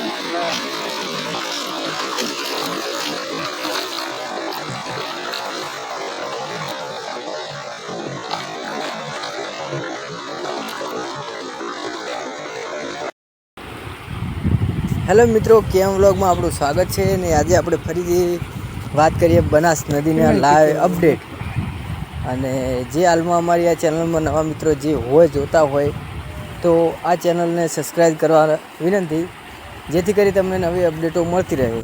Hello મિત્રો કેમ વ્લોગમાં આપણું સ્વાગત છે ને આજે આપણે ફરીથી વાત કરીએ બનાસ નદીના લાઈવ અપડેટ અને જે હાલમાં અમારી આ ચેનલમાં નવા મિત્રો જે હોય જોતા હોય તો આ ચેનલને સબસ્ક્રાઈબ કરવા વિનંતી. જેથી કરી તમને નવી અપડેટો મળતી રહે.